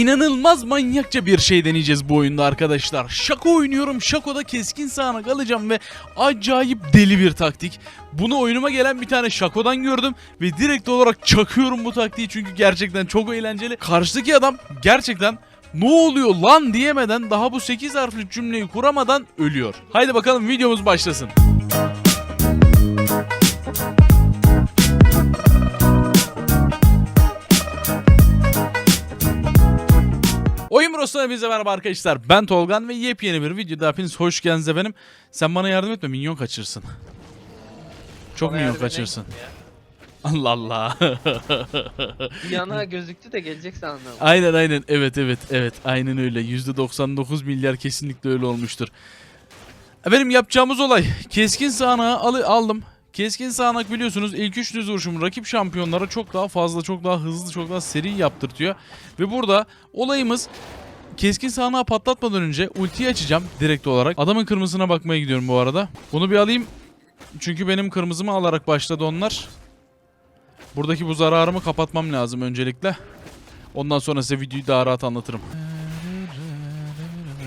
İnanılmaz manyakça bir şey deneyeceğiz bu oyunda arkadaşlar. Şako oynuyorum. Şako'da keskin sağanak alacağım ve acayip deli bir taktik. Bunu oyunuma gelen bir tane Şako'dan gördüm ve direkt olarak çakıyorum bu taktiği çünkü gerçekten çok eğlenceli. Karşıdaki adam gerçekten ne oluyor lan diyemeden daha bu 8 harfli cümleyi kuramadan ölüyor. Haydi bakalım videomuz başlasın. Oyun Bros'tan hepinize merhaba arkadaşlar. Ben Tolgan ve yepyeni bir videoda hepiniz hoş geldiniz efendim. Sen bana yardım etme minyon kaçırırsın. Çok Bana minyon ya. Allah Allah. Yana gözüktü de gelecek sandım. aynen aynen evet evet evet aynen öyle. %99 milyar kesinlikle öyle olmuştur. Efendim yapacağımız olay keskin sağanağı al aldım. Keskin sağanak biliyorsunuz ilk 3 düz vuruşumu rakip şampiyonlara çok daha fazla, çok daha hızlı, çok daha seri yaptırtıyor. Ve burada olayımız keskin sağanağı patlatmadan önce ultiyi açacağım direkt olarak. Adamın kırmızısına bakmaya gidiyorum bu arada. Bunu bir alayım. Çünkü benim kırmızımı alarak başladı onlar. Buradaki bu zararımı kapatmam lazım öncelikle. Ondan sonra size videoyu daha rahat anlatırım.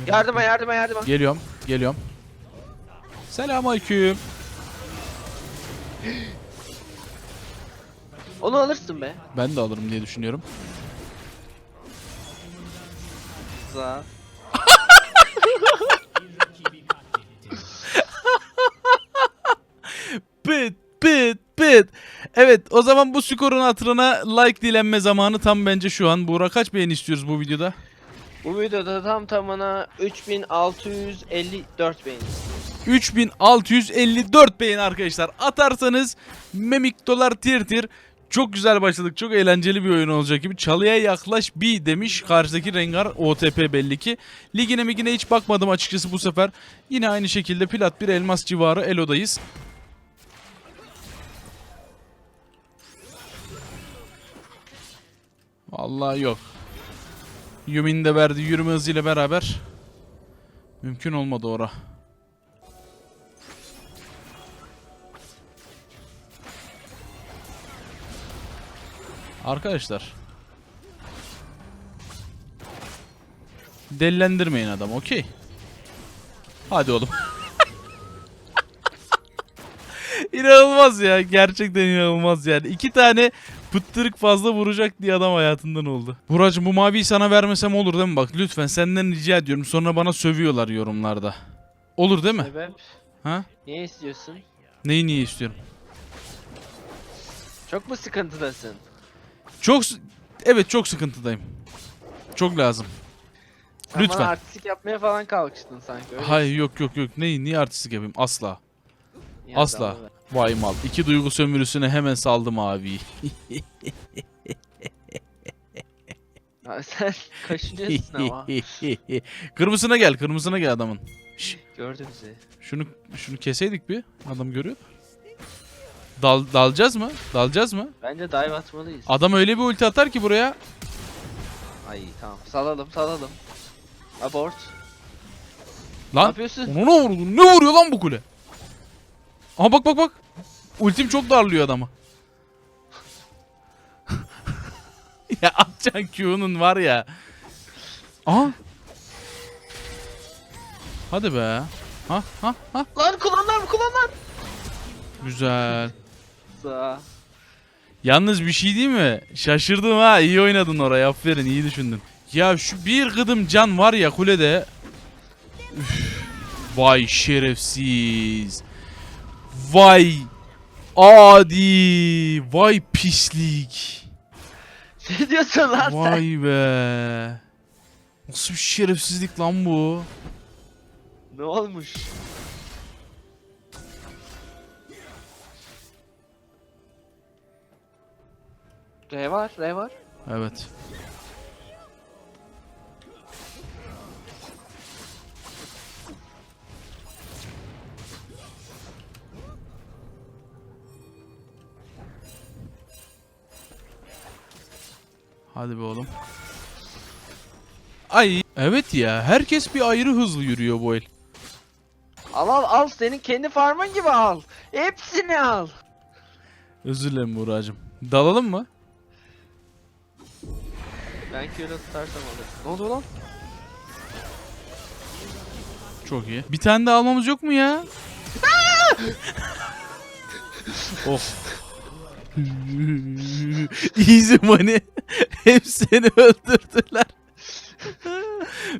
Yardıma yardıma yardıma. Geliyorum, geliyorum. Selamünaleyküm. Onu alırsın be. Ben de alırım diye düşünüyorum. Za. Bit bit bit. Evet o zaman bu skorun hatırına like dilenme zamanı tam bence şu an. Buğra kaç beğeni istiyoruz bu videoda? Bu videoda tam tamına 3654 beğeni. 3654 beğeni arkadaşlar. Atarsanız memik dolar tir tir. Çok güzel başladık. Çok eğlenceli bir oyun olacak gibi. Çalıya yaklaş bir demiş. Karşıdaki Rengar OTP belli ki. Ligine migine hiç bakmadım açıkçası bu sefer. Yine aynı şekilde plat bir elmas civarı Elo'dayız. Vallahi yok. Yumi'nin de verdiği yürüme hızıyla beraber mümkün olmadı ora. Arkadaşlar. Delilendirmeyin adam okey. Hadi oğlum. inanılmaz ya. Gerçekten inanılmaz yani. İki tane pıttırık fazla vuracak diye adam hayatından oldu. Buracım bu maviyi sana vermesem olur değil mi? Bak lütfen senden rica ediyorum. Sonra bana sövüyorlar yorumlarda. Olur değil mi? Sebep? Ha? Niye istiyorsun? Neyi niye istiyorum? Çok mu sıkıntıdasın? Çok evet çok sıkıntıdayım. Çok lazım. Sen Lütfen. Bana artistik yapmaya falan kalkıştın sanki. Öyle Hayır yok yok yok. Neyi niye artistik yapayım? Asla. Ya, asla. Vay mal. İki duygu sömürüsüne hemen saldım abi. Ya sen kaşınıyorsun ama. kırmızına gel, kırmızına gel adamın. Şş, Gördü bizi. şunu şunu keseydik bir. Adam görüyor. Dal dalacağız mı? Dalacağız mı? Bence dive atmalıyız. Adam öyle bir ulti atar ki buraya. Ay tamam. Salalım salalım. Abort. Ne Lan yapıyorsun? onu ne vurdu? Ne vuruyor lan bu kule? Aha bak bak bak. Ultim çok darlıyor adamı. ya atacağın Q'nun var ya. Aha. Hadi be. Ha ha ha. Lan kullanlar mı kullanlar? Güzel. Za. Yalnız bir şey değil mi? Şaşırdım ha. İyi oynadın oraya. Aferin iyi düşündün. Ya şu bir gıdım can var ya kulede. Üf. Vay şerefsiz. Vay adi. Vay pislik. Ne diyorsun lan sen? Vay be. Nasıl bir şerefsizlik lan bu? Ne olmuş? R var, R var. Evet. Hadi be oğlum. Ay evet ya herkes bir ayrı hızlı yürüyor bu el. Al al al senin kendi farmın gibi al. Hepsini al. Özür dilerim Buğra'cığım. Dalalım mı? Ben Q'yle tutarsam alır. Ne oldu lan? Çok iyi. Bir tane de almamız yok mu ya? of. Easy money. Hepsini öldürdüler.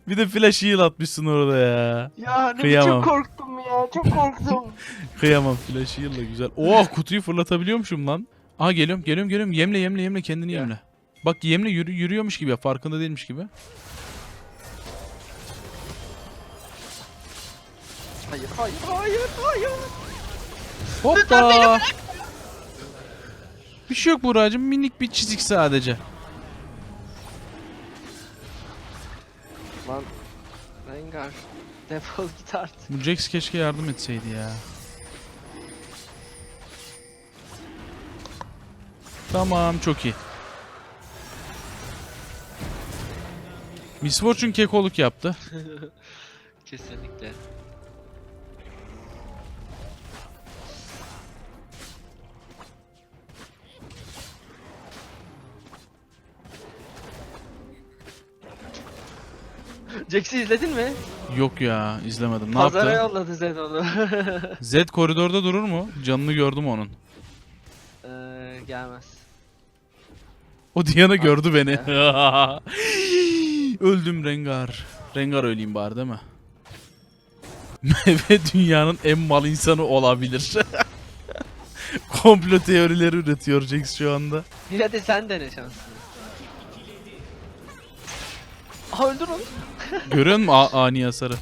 bir de flash heal atmışsın orada ya. Ya ne Kıyamam. biçim korktum ya. Çok korktum. Kıyamam flash heal da güzel. Oh kutuyu fırlatabiliyormuşum lan. Aa geliyorum geliyorum geliyorum. Yemle yemle yemle kendini yemle. Bak yemle yürü, yürüyormuş gibi ya farkında değilmiş gibi. hayır hayır hayır hayır. Hoppa. Bir şey yok Buracığım minik bir çizik sadece. Lan. Rengar. Defol git artık. Bu Jax keşke yardım etseydi ya. Tamam çok iyi. Miss Fortune kekoluk yaptı. Kesinlikle. Jax'i izledin mi? Yok ya izlemedim. Ne Pazara yaptı? yolladı Zed onu. Z koridorda durur mu? Canını gördüm onun. Eee gelmez. O Diana gördü beni. Öldüm Rengar. Rengar öleyim bari değil mi? Ve dünyanın en mal insanı olabilir. Komplo teorileri üretiyor Jax şu anda. Yine de sen dene şansını. Aha öldür onu. Görüyor musun A- ani hasarı?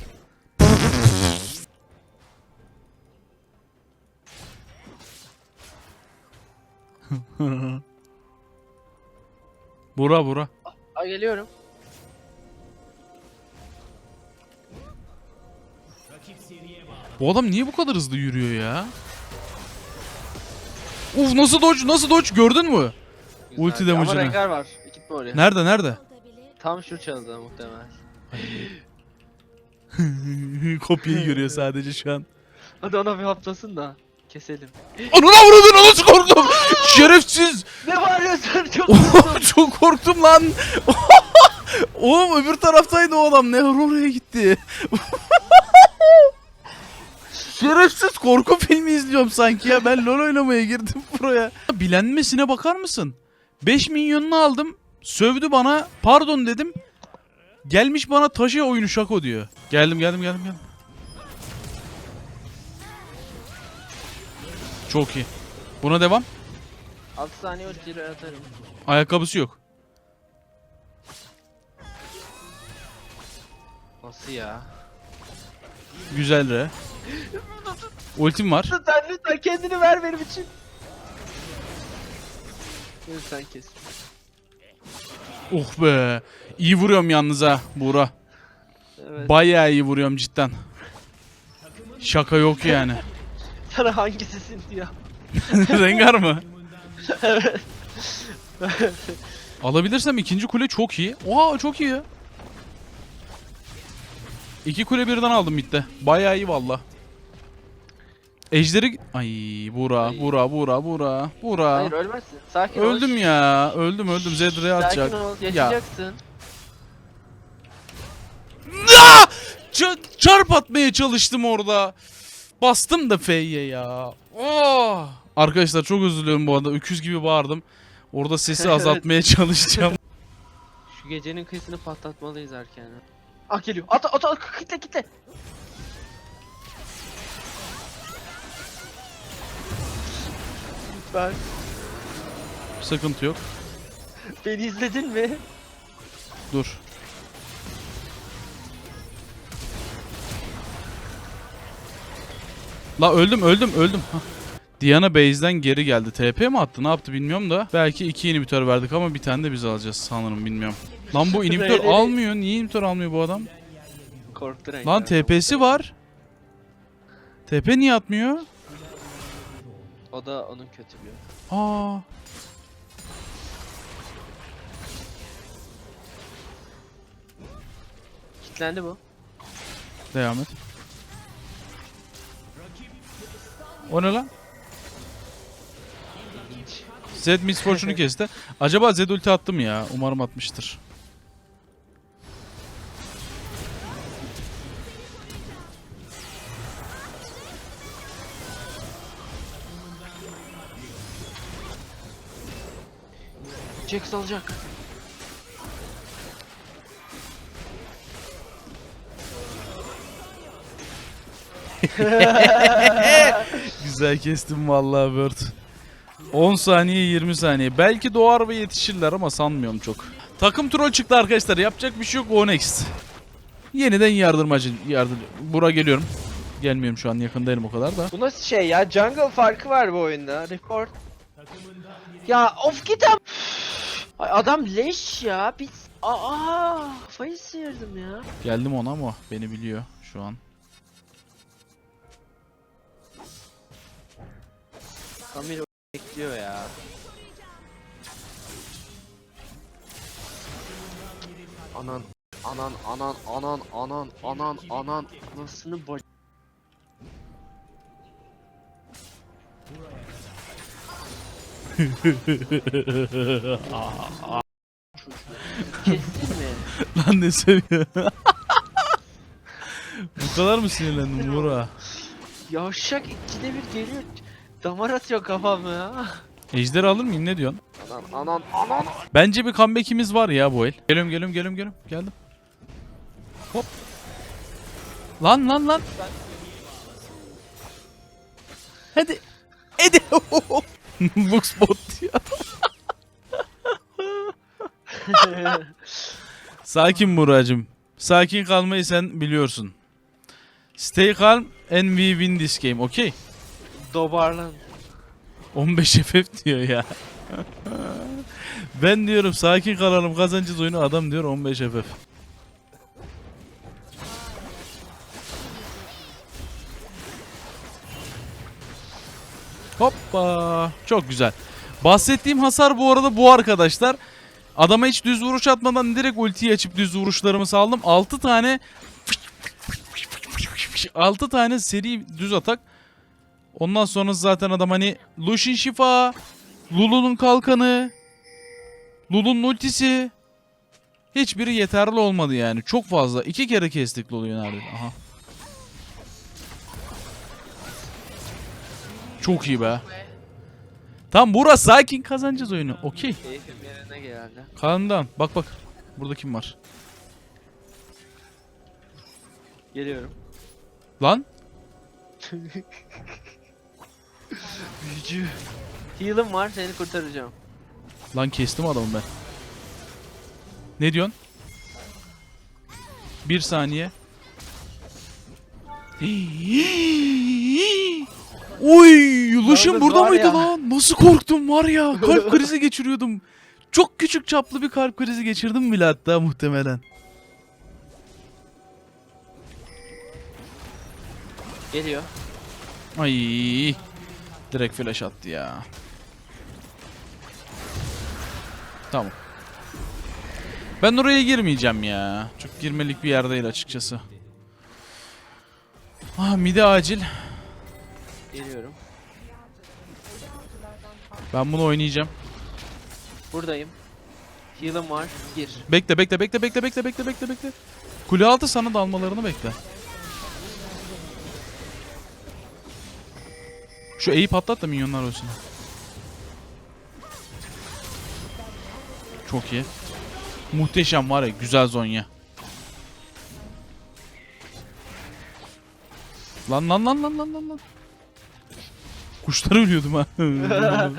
bura bura. Aa geliyorum. Bu adam niye bu kadar hızlı yürüyor ya? Uf nasıl dodge nasıl dodge gördün mü? Güzel. Ulti Ama damage'ını. Rengar var. Gitme oraya. Nerede nerede? Tam şu çaldı muhtemelen. Kopyayı görüyor sadece şu an. Hadi ona bir haplasın da keselim. Anana vurudun nasıl korktum? Şerefsiz. Ne bağırıyorsun çok Oğlum çok korktum lan. Oğlum öbür taraftaydı o adam. Ne oraya gitti? Şerefsiz korku filmi izliyorum sanki ya. Ben LoL oynamaya girdim buraya. Bilenmesine bakar mısın? 5 milyonunu aldım. Sövdü bana. Pardon dedim. Gelmiş bana taşı oyunu şako diyor. Geldim geldim geldim geldim. Çok iyi. Buna devam. 6 saniye ultiyle atarım. Ayakkabısı yok. Nasıl ya? Güzel re. Ultim var. Lütfen lütfen kendini ver benim için. Lütfen kes. Oh be. İyi vuruyorum yalnız ha Buğra. Evet. Bayağı iyi vuruyorum cidden. Şaka yok yani. Sana hangisisin diyor. Rengar mı? Alabilirsem ikinci kule çok iyi. Oha çok iyi. İki kule birden aldım midde. Bayağı iyi valla. Ejderi... Ay Buğra, Ay. Buğra, Buğra, Buğra, Buğra. Hayır ölmezsin. Sakin ol. Öldüm ya. Öldüm öldüm. Zedre'ye atacak. Sakin ol. Ya. Yaşayacaksın. Aa! Ç- çarp atmaya çalıştım orada. Bastım da F'ye ya. Oh! Arkadaşlar çok özür diliyorum bu arada. Öküz gibi bağırdım. Orada sesi azaltmaya çalışacağım. Şu gecenin kıyısını patlatmalıyız erken. Ah geliyor. At at at kitle kitle. Lütfen. Sıkıntı yok. Beni izledin mi? Dur. La öldüm öldüm öldüm. Hah. Diana base'den geri geldi. TP mi attı ne yaptı bilmiyorum da. Belki iki inhibitör verdik ama bir tane de biz alacağız sanırım bilmiyorum. Lan bu inhibitör Reyleri- almıyor. Niye inhibitör almıyor bu adam? Korktu. Lan TP'si var. TP niye atmıyor? O da onun kötülüğü. Aa. Kitlendi bu. Devam et. O ne lan? Zed Miss Fortune'u kesti. Acaba Zed ulti attı mı ya? Umarım atmıştır. Jax alacak. Güzel kestim vallahi Bird. 10 saniye 20 saniye. Belki doğar ve yetişirler ama sanmıyorum çok. Takım troll çıktı arkadaşlar. Yapacak bir şey yok. O next. Yeniden yardırmacı. Yardım. Bura geliyorum. Gelmiyorum şu an yakındayım o kadar da. Bu nasıl şey ya? Jungle farkı var bu oyunda. Report. Ya of git Ay adam leş ya. Biz Aa, kafayı sıyırdım ya. Geldim ona ama beni biliyor şu an. Kamil bekliyor ya. Anan, anan, anan, anan, anan, anan, anan, anasını bac... Kestin mi? Lan ne seviyor? Bu kadar mı sinirlendin Bura? Yavşak ikide bir geliyor. Damar atıyor kafamı ya. Ejder alır mıyım ne diyorsun? Anan, anan, anan. Bence bir comeback'imiz var ya bu el. Geliyorum geliyorum geliyorum geliyorum. Geldim. Hop. Lan lan lan. Hadi. Hadi. Bot diyor. Sakin Buracım. Sakin kalmayı sen biliyorsun. Stay calm and we win this game, okay? Dobarlan. 15 FF diyor ya. ben diyorum sakin kalalım kazanacağız oyunu adam diyor 15 FF. Hoppa. Çok güzel. Bahsettiğim hasar bu arada bu arkadaşlar. Adama hiç düz vuruş atmadan direkt ultiyi açıp düz vuruşlarımı saldım. 6 tane 6 tane seri düz atak. Ondan sonra zaten adam hani Lucian şifa, Lulu'nun kalkanı, Lulu'nun ultisi hiçbiri yeterli olmadı yani. Çok fazla. iki kere kestik Lulu'yu neredeyse. Aha. Çok iyi be. Tam burası sakin kazanacağız oyunu. Okey. Keyfim yerine geldi. Kaan'dan. Bak bak. Burada kim var? Geliyorum. Lan. Büyücü. Heal'ım var seni kurtaracağım. Lan kestim adamı ben. Ne diyorsun? Bir saniye. Oy, Lucian burada var mıydı ya. lan? Nasıl korktum var ya. Kalp krizi geçiriyordum. Çok küçük çaplı bir kalp krizi geçirdim bile hatta muhtemelen. Geliyor. Ay. Direkt flash attı ya. Tamam. Ben oraya girmeyeceğim ya. Çok girmelik bir yer değil açıkçası. Ah mide acil. Geliyorum. Ben bunu oynayacağım. Buradayım. Heal'ım var. Gir. Bekle bekle bekle bekle bekle bekle bekle bekle. Kule altı sana dalmalarını bekle. Şu E'yi patlat da minyonlar olsun. Çok iyi. Muhteşem var ya güzel zonya. Lan lan lan lan lan lan lan. Kuşlar ölüyordum ha.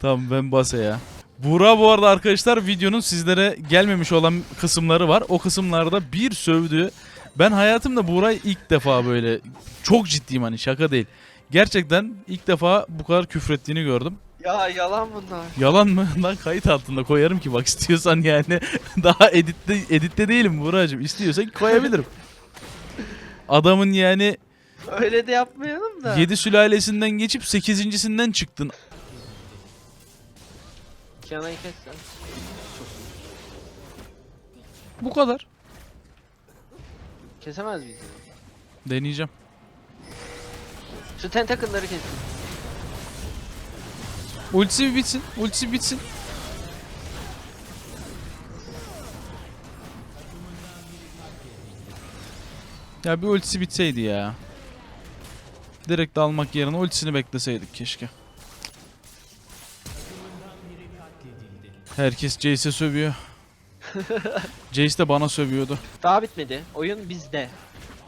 tamam ben base ya. Buğra bu arada arkadaşlar videonun sizlere gelmemiş olan kısımları var. O kısımlarda bir sövdü. Ben hayatımda Buğra'yı ilk defa böyle çok ciddiyim hani şaka değil. Gerçekten ilk defa bu kadar küfrettiğini gördüm. Ya yalan bunlar. Yalan mı? Lan kayıt altında koyarım ki bak istiyorsan yani. Daha editte, editte değilim Buğra'cığım. İstiyorsan koyabilirim. Adamın yani Öyle de yapmayalım da. 7 sülalesinden geçip 8.sinden çıktın. Kiana'yı kes sen. Bu kadar. Kesemez miyiz? Deneyeceğim. Şu tentacle'ları kesin. Ultisi bir bitsin. Ultisi bir bitsin. Ya bir ultisi bitseydi ya. Direkt almak yerine ultisini bekleseydik keşke. Herkes Jace'e sövüyor. Jace de bana sövüyordu. Daha bitmedi. Oyun bizde.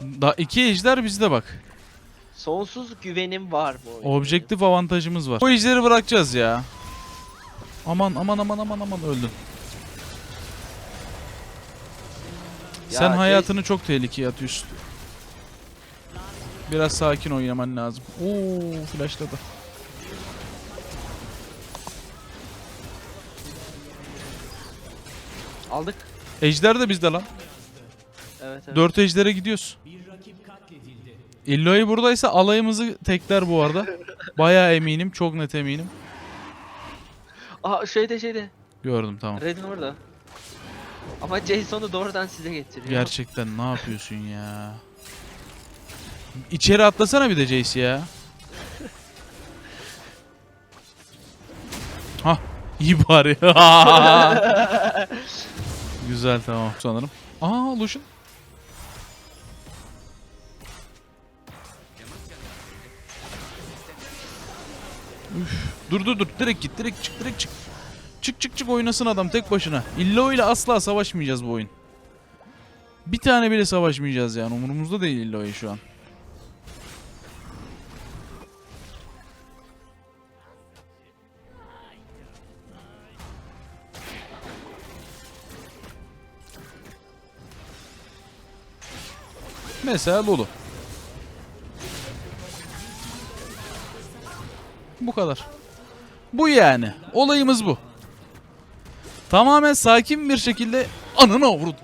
Da iki ejder bizde bak. Sonsuz güvenim var bu oyunda. Objektif avantajımız var. Bu ejderi bırakacağız ya. Aman aman aman aman aman öldün. Ya Sen Jace- hayatını çok tehlikeye atıyorsun. Biraz sakin oynaman lazım. Oo flashladı. Aldık. Ejder de bizde lan. Evet evet. 4 ejdere gidiyoruz. Illoy buradaysa alayımızı tekler bu arada. Baya eminim, çok net eminim. Aa şeyde şeyde. Gördüm tamam. Red'in orada. Ama Jason'u doğrudan size getiriyor. Gerçekten ne yapıyorsun ya? İçeri atlasana bir de Jace ya. Hah iyi bari. Güzel tamam sanırım. Aa Lucian. Üf, dur dur dur direkt git direkt çık direkt çık. Çık çık çık oynasın adam tek başına. İllo ile asla savaşmayacağız bu oyun. Bir tane bile savaşmayacağız yani umurumuzda değil Illoy şu an. Mesela Lulu. Bu kadar. Bu yani. Olayımız bu. Tamamen sakin bir şekilde anına vurdu.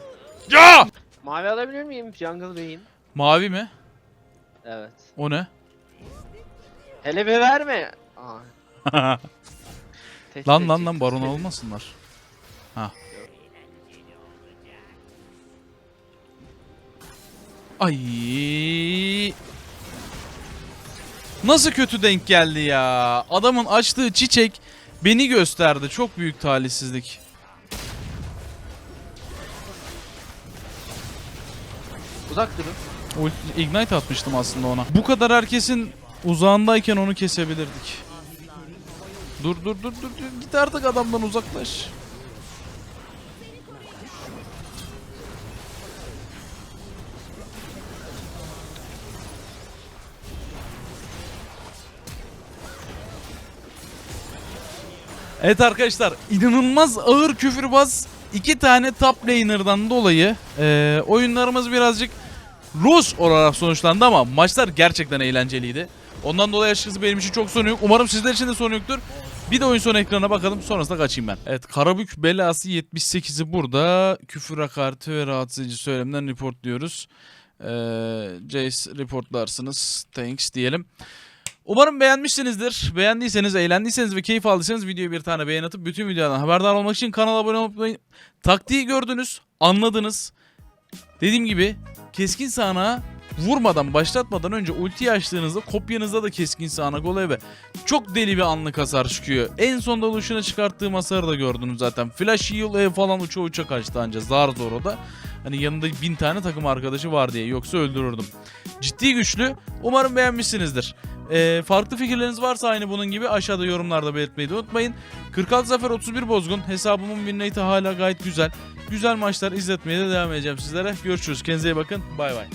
Ya! Mavi alabilir miyim? Jungle Bey'in. Mavi mi? Evet. O ne? Hele bir verme. Aa, lan lan lan baron olmasınlar. Ha. Ay. Nasıl kötü denk geldi ya? Adamın açtığı çiçek beni gösterdi. Çok büyük talihsizlik. Uzak durun. Ignite atmıştım aslında ona. Bu kadar herkesin uzağındayken onu kesebilirdik. Dur dur dur dur. Git artık adamdan uzaklaş. Evet arkadaşlar inanılmaz ağır küfürbaz iki tane top laner'dan dolayı eee, oyunlarımız birazcık Rus olarak sonuçlandı ama maçlar gerçekten eğlenceliydi. Ondan dolayı açıkçası benim için çok sorun yok. Umarım sizler için de sorun yoktur. Bir de oyun sonu ekrana bakalım sonrasında kaçayım ben. Evet Karabük belası 78'i burada. Küfür hakareti ve rahatsız edici söylemden report diyoruz. Ee, Jace reportlarsınız. Thanks diyelim. Umarım beğenmişsinizdir. Beğendiyseniz, eğlendiyseniz ve keyif aldıysanız videoya bir tane beğen atıp bütün videolardan haberdar olmak için kanala abone olmayı unutmayın. Taktiği gördünüz, anladınız. Dediğim gibi keskin sağanağa vurmadan, başlatmadan önce ultiyi açtığınızda kopyanızda da keskin sağanak oluyor ve çok deli bir anlık hasar çıkıyor. En sonda Lucian'a çıkarttığım hasarı da gördünüz zaten. Flash heal falan uça uça kaçtı anca zar zor o da. Hani yanında bin tane takım arkadaşı var diye yoksa öldürürdüm. Ciddi güçlü. Umarım beğenmişsinizdir. Ee, farklı fikirleriniz varsa aynı bunun gibi aşağıda yorumlarda belirtmeyi de unutmayın. 46 zafer 31 bozgun. Hesabımın win rate'i hala gayet güzel. Güzel maçlar izletmeye de devam edeceğim sizlere. Görüşürüz. Kendinize iyi bakın. Bay bay.